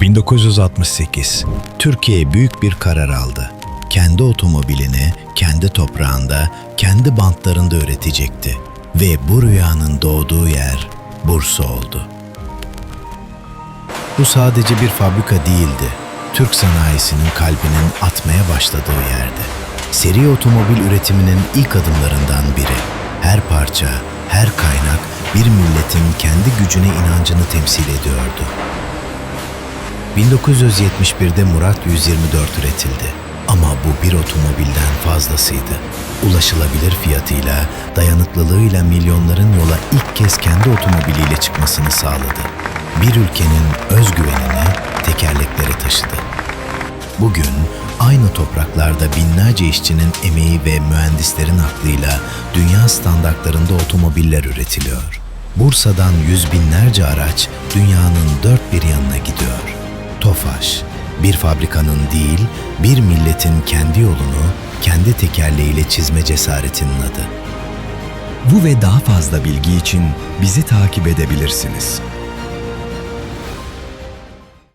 1968. Türkiye büyük bir karar aldı. Kendi otomobilini kendi toprağında, kendi bantlarında üretecekti. Ve bu rüyanın doğduğu yer Bursa oldu. Bu sadece bir fabrika değildi. Türk sanayisinin kalbinin atmaya başladığı yerdi. Seri otomobil üretiminin ilk adımlarından biri. Her parça, her kaynak bir milletin kendi gücüne inancını temsil ediyordu. 1971'de Murat 124 üretildi. Ama bu bir otomobilden fazlasıydı. Ulaşılabilir fiyatıyla, dayanıklılığıyla milyonların yola ilk kez kendi otomobiliyle çıkmasını sağladı. Bir ülkenin özgüvenini tekerleklere taşıdı. Bugün aynı topraklarda binlerce işçinin emeği ve mühendislerin aklıyla dünya standartlarında otomobiller üretiliyor. Bursa'dan yüz binlerce araç dünyanın dört bir yanına gidiyor. Tofaş, bir fabrikanın değil, bir milletin kendi yolunu kendi tekerleğiyle çizme cesaretinin adı. Bu ve daha fazla bilgi için bizi takip edebilirsiniz.